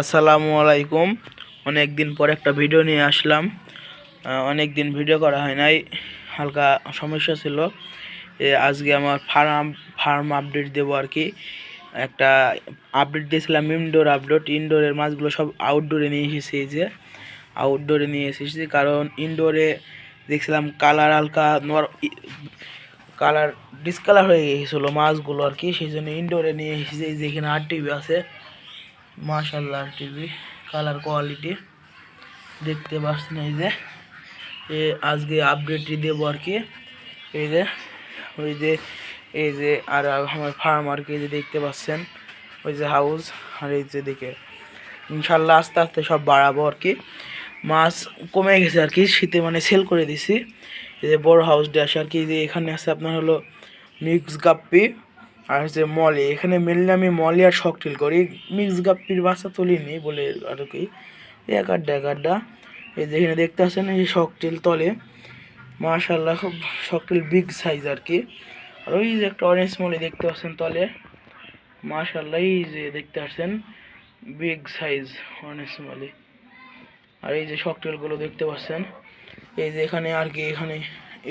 আসসালামু আলাইকুম। অনেক দিন পর একটা ভিডিও নিয়ে আসলাম। অনেক দিন ভিডিও করা হয় নাই। হালকা সমস্যা ছিল। আজকে আমার ফার্ম ফার্ম আপডেট দেবো আর কি। একটা আপডেট দিয়েছিলাম ইনডোর আপডেট। ইনডোরের মাছগুলো সব আউটডোরে নিয়ে এসেছি যে। আউটডোরে নিয়ে এসেছি কারণ ইনডোরে দেখছিলাম কালার হালকা নর কালার ডিসকালার হয়ে গেছিল মাছগুলো আর কি। সেই জন্য ইনডোরে নিয়ে এসেছি। এই যে আর টিভি আছে। মাশাল্লাহ টিভি কালার কোয়ালিটি দেখতে পাচ্ছেন এই যে। আজকে আপডেটটি দেবো আর কি। এই যে, ওই যে, এই যে আর আমার ফার্ম আর কি যে দেখতে পাচ্ছেন। ওই যে হাউস আর এই যে দেখে। ইনশাল্লাহ আস্তে আস্তে সব বাড়াবো আর কি। মাছ কমে গেছে আর কি, শীতে মানে সেল করে দিছি। এই যে বড় হাউস ড্যাশ আর কি। যে এখানে আছে আপনার হলো মিক্স গাপ্পি। আর হচ্ছে মলি, এখানে মেনলি আমি মলি আর শকটিল করি। মিক্স গাপ্পির বাচ্চা তুলিনি বলে আর কি। এক আড্ডা এক আড্ডা। এই যে এখানে দেখতে পাচ্ছেন, এই শকটিল তলে। মাশাল্লাহ খুব শকটিল বিগ সাইজ আর কি। আর ওই যে একটা অরেঞ্জ মলি দেখতে পাচ্ছেন তলে। মাশাল্লাহ এই যে দেখতে পাচ্ছেন বিগ সাইজ অরেঞ্জ মলি। আর এই যে শকটেলগুলো দেখতে পাচ্ছেন, এই যে এখানে আর কি, এখানে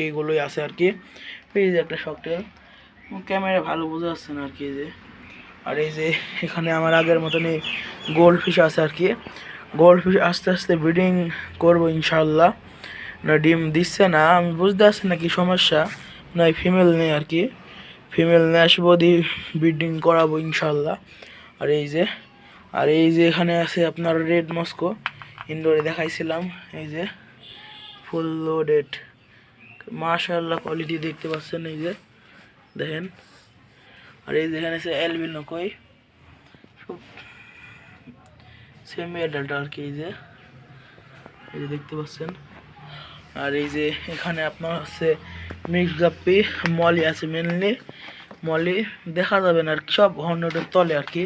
এইগুলোই আছে আর কি। এই যে একটা শকটেল ক্যামেরা ভালো বোঝা যাচ্ছে না আর কি যে। আর এই যে এখানে আমার আগের মতনই গোল্ড ফিশ আছে আর কি। গোল্ড ফিশ আস্তে আস্তে ব্রিডিং করব ইনশাল্লাহ না, ডিম দিচ্ছে না, আমি বুঝতে পারছি না কি সমস্যা। না ফিমেল নেই আর কি। ফিমেল নিয়ে আসব দিয়ে ব্রিডিং করাবো ইনশাল্লাহ আর এই যে, আর এই যে এখানে আছে আপনার রেড মস্কো। ইনডোরে দেখাইছিলাম, এই যে। ফুল লোডেড মাশাল্লাহ কোয়ালিটি দেখতে পাচ্ছেন এই যে। দেখেন। আর এই যেখানে আছে অ্যালবিনো কই? সব সেমি অ্যাডাল্ট আর কি এই যে। এই যে দেখতে পাচ্ছেন। আর এই যে এখানে আপনার হচ্ছে মিক্স গাপ্পি মলি আছে মেনলি মলি দেখা যাবে না আর কি, সব হর্নটের তলে আর কি।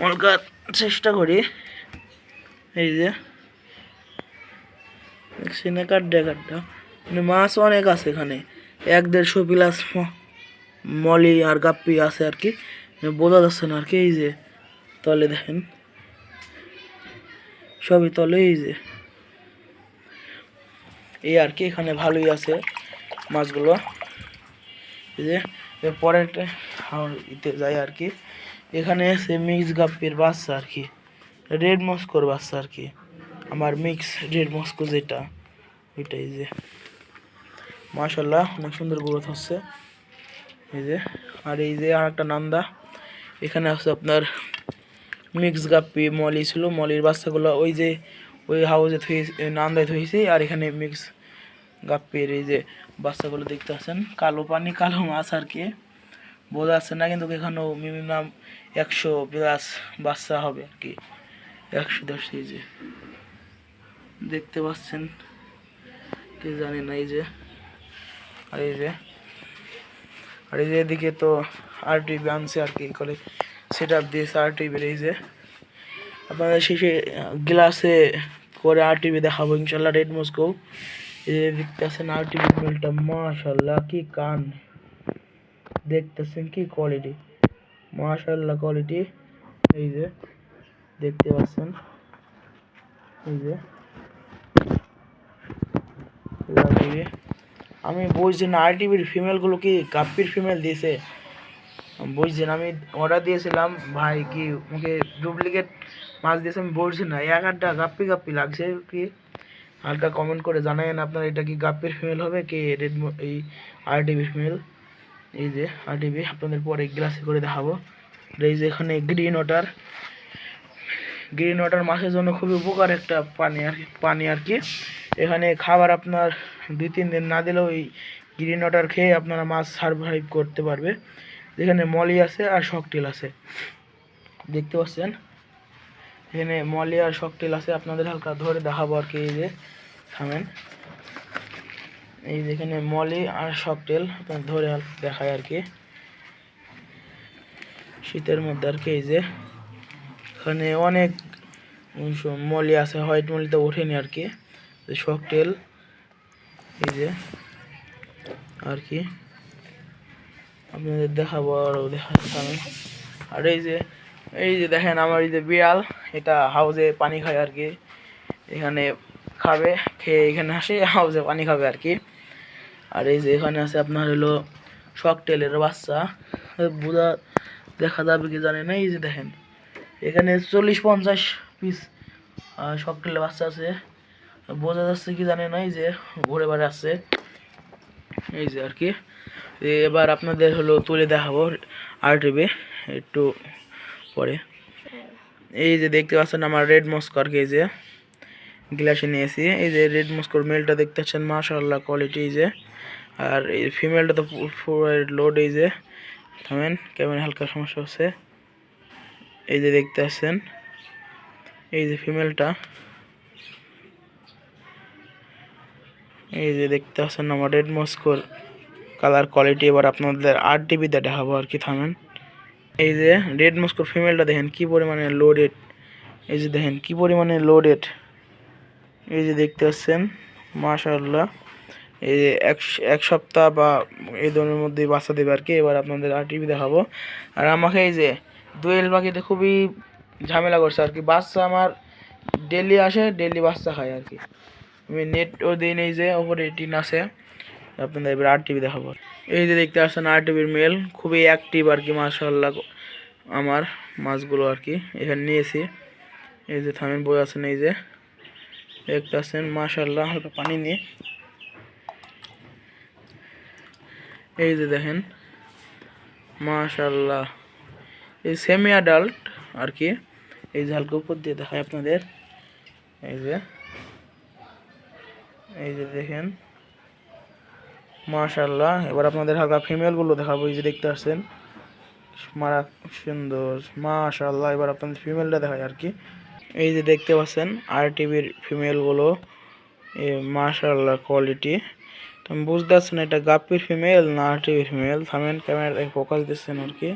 মলকার চেষ্টা করি। এই যে। সিনে কাটডা কাটডা মানে মাছ অনেক আছে এখানে। এক দেড়শো প্লাস মলি আর গাপ্পি আছে আর কি, বোঝা যাচ্ছে না আর কি, এই যে তলে দেখেন। সবই তলে, এই যে। এই আর কি, এখানে ভালোই আছে মাছগুলো। এই যে পরেরটা ইতে যায় আর কি, এখানে আছে মিক্স গাপ্পির বাচ্চা আর কি, রেড মস্কোর বাচ্চা আর কি, আমার মিক্স রেড মস্কো যেটা, ওইটাই যে। মাশাল্লাহ, অনেক সুন্দর গ্রোথ হচ্ছে। এই যে, আর এই যে আর একটা নান্দা। এখানে আছে আপনার মিক্স গাপ্পি, মলি ছিল। মলির বাচ্চাগুলো ওই যে, ওই হাউসে থুই নান্দায় থুইছি, আর এখানে মিক্স গাপ্পির এই যে বাচ্চাগুলো দেখতে পাচ্ছেন। কালো পানি, কালো মাছ আর কি। বোঝা যাচ্ছে না, কিন্তু এখানেও মিনিমাম একশো প্লাস বাচ্চা হবে আর কি। একশো দশ এই যে দেখতে পাচ্ছেন, কি জানি না এই যে। আর এই যে আর এই যে এদিকে তো আর টিভি আনছে আর কি করে সেট আপ দিয়েছে আর টিভির এই যে। আপনাদের শেষে গ্লাসে করে আর টিভি দেখাবো ইনশাল্লাহ রেড মস্কো এই যে দেখতেছেন আর টিভি মেলটা মাশাল্লাহ কি কান। দেখতেছেন কি কোয়ালিটি মাশাল্লাহ কোয়ালিটি এই যে, দেখতে পাচ্ছেন। এই যে আমি বুঝছি না আর টিভির ফিমেলগুলো কি গাপ্পির ফিমেল দিয়েছে? বুঝছেন আমি অর্ডার দিয়েছিলাম, ভাই কি ওকে ডুপ্লিকেট মাছ দিয়েছে, আমি বলছি না, এক আধটা গাপ্পি গাপ্পি লাগছে কি? হালকা কমেন্ট করে জানাবেন আপনার, এটা কি গাপ্পির ফিমেল হবে কি রেড এই আর টিভি ফিমেল এই যে আর টিভি আপনাদের পরে গ্লাসে করে দেখাবো। এই যে এখানে গ্রিন ওয়াটার গ্রিন ওয়াটার মাছের জন্য খুবই উপকার একটা পানি আর পানি আর কি। এখানে খাবার আপনার দুই, তিন দিন না দিলেও এই গ্রিন ওয়াটার খেয়ে আপনারা মাছ সার্ভাইভ করতে পারবে। যেখানে মলি আছে আর শকটেল আছে। দেখতে পাচ্ছেন? এখানে মলি আর শকটেল আছে। আপনাদের হালকা ধরে দেখাবো আর কি, এই যে থামেন। এই যেখানে মলি আর শকটেল, আপনার ধরে দেখায় আর কি। শীতের মধ্যে আর কি, এই যে এখানে অনেক মলি আছে, হোয়াইট মলি তো ওঠেনি আর কি। শকটেল এই যে, আর কি। আপনাদের দেখাবো আরও দেখাচ্ছি আমি। আর এই যে এই যে দেখেন আমার এই যে বিড়াল, এটা হাউজে পানি খায় আর কি। এখানে খাবে, খেয়ে এখানে আসে, হাউজে পানি খাবে আর কি। আর এই যে এখানে আছে আপনার হলো শক টেলের বাচ্চা। বোঝা দেখা যাবে কি জানে না এই যে দেখেন, এখানে চল্লিশ পঞ্চাশ পিস শক টেলের বাচ্চা আছে। বোঝা যাচ্ছে কি জানে না, এই যে ঘুরে বেড়ে আসছে। এই যে আর কি। এবার আপনাদের হলো তুলে দেখাবো আর টিভি একটু পরে। এই যে দেখতে পাচ্ছেন আমার রেড মস্কর এই যে গ্লাসে নিয়েছি। এই যে রেড মস্কোর মেলটা দেখতে পাচ্ছেন, মাশাআল্লাহ কোয়ালিটি এই যে। আর এই ফিমেলটা তো লোড এই যে। থামেন কেমন হালকা সমস্যা হচ্ছে। এই যে দেখতে পাচ্ছেন, এই যে ফিমেলটা এই যে দেখতে পাচ্ছেন আমার রেড মস্কোর কালার কোয়ালিটি এবার আপনাদের আট টিভিতে দেখাবো আর কি, থামেন। এই যে রেড মস্কোর ফিমেলটা দেখেন কি পরিমাণে লোডেড এই যে দেখেন কি পরিমাণে লোডেড এই যে দেখতে পাচ্ছেন, মাশাআল্লাহ। এই যে এক এক সপ্তাহ বা এই ধরনের মধ্যে বাচ্চা দেবে আর কি, এবার আপনাদের আর টিভি দেখাবো। আর আমাকে এই যে দোয়েল পাখিতে খুবই ঝামেলা করছে আর কি, বাচ্চা আমার ডেলি আসে ডেলি বাচ্চা খায় আর কি। আমি নেটও দিই নেই যে, ওপরে টিন আছে। আপনাদের এবার আর টিভি দেখাবো। এই যে দেখতে পাচ্ছেন আর টিভির মেল খুবই অ্যাক্টিভ আর কি, মাশাআল্লাহ আমার মাছগুলো আর কি, এখানে নিয়েছি। এই যে থামেন বই আছেন এই যে। দেখতে পাচ্ছেন, মাশাআল্লাহ, হালকা পানি নিয়ে। এই যে দেখেন, মাশাআল্লাহ, এই সেমি অ্যাডাল্ট আর কি, এই যে হালকা উপর দিয়ে দেখায় আপনাদের। এই যে এই যে দেখেন। মাশাআল্লাহ, এবার আপনাদের হালকা ফিমেলগুলো দেখাবো, এই যে দেখতে পাচ্ছেন। মারা সুন্দর, মাশাআল্লাহ, এবার আপনাদের ফিমেলটা দেখায় আর কি। এই যে দেখতে পাচ্ছেন আর টিভির ফিমেলগুলো মাশাআল্লাহ কোয়ালিটি তো আমি বুঝতে পারছি না, এটা গাপ্পির ফিমেল না আর টিভির ফিমেল থামেন ক্যামেরায় ফোকাস দিচ্ছেন আর কি।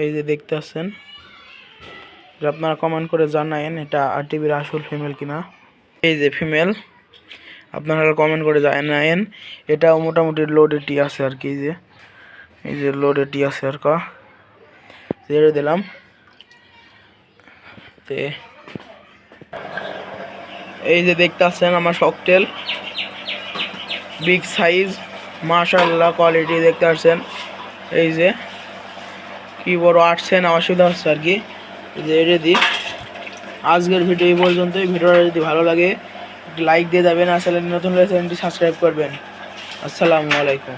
এই যে দেখতে পাচ্ছেন আপনারা কমেন্ট করে জানায়েন এটা আর টিভির আসল ফিমেল কিনা। এই যে ফিমেল আপনারা কমেন্ট করে জানায়েন, এটাও মোটামুটি লোড এটি আছে আর কি যে, এই যে লোডেটি আছে আর কা। ছেড়ে দিলাম। তে, এই যে দেখতে পাচ্ছেন আমার শকটেল বিগ সাইজ মাশাল্লাহ কোয়ালিটি দেখতে পাচ্ছেন এই যে, কি বড় আসছে না অসুবিধা হচ্ছে আর কি। এটা দিই আজকের ভিডিও এই পর্যন্তই। ভিডিওটা যদি ভালো লাগে লাইক দিয়ে যাবেন আর চ্যানেল নতুন হলে চ্যানেলটি সাবস্ক্রাইব করবেন। আসসালামু আলাইকুম।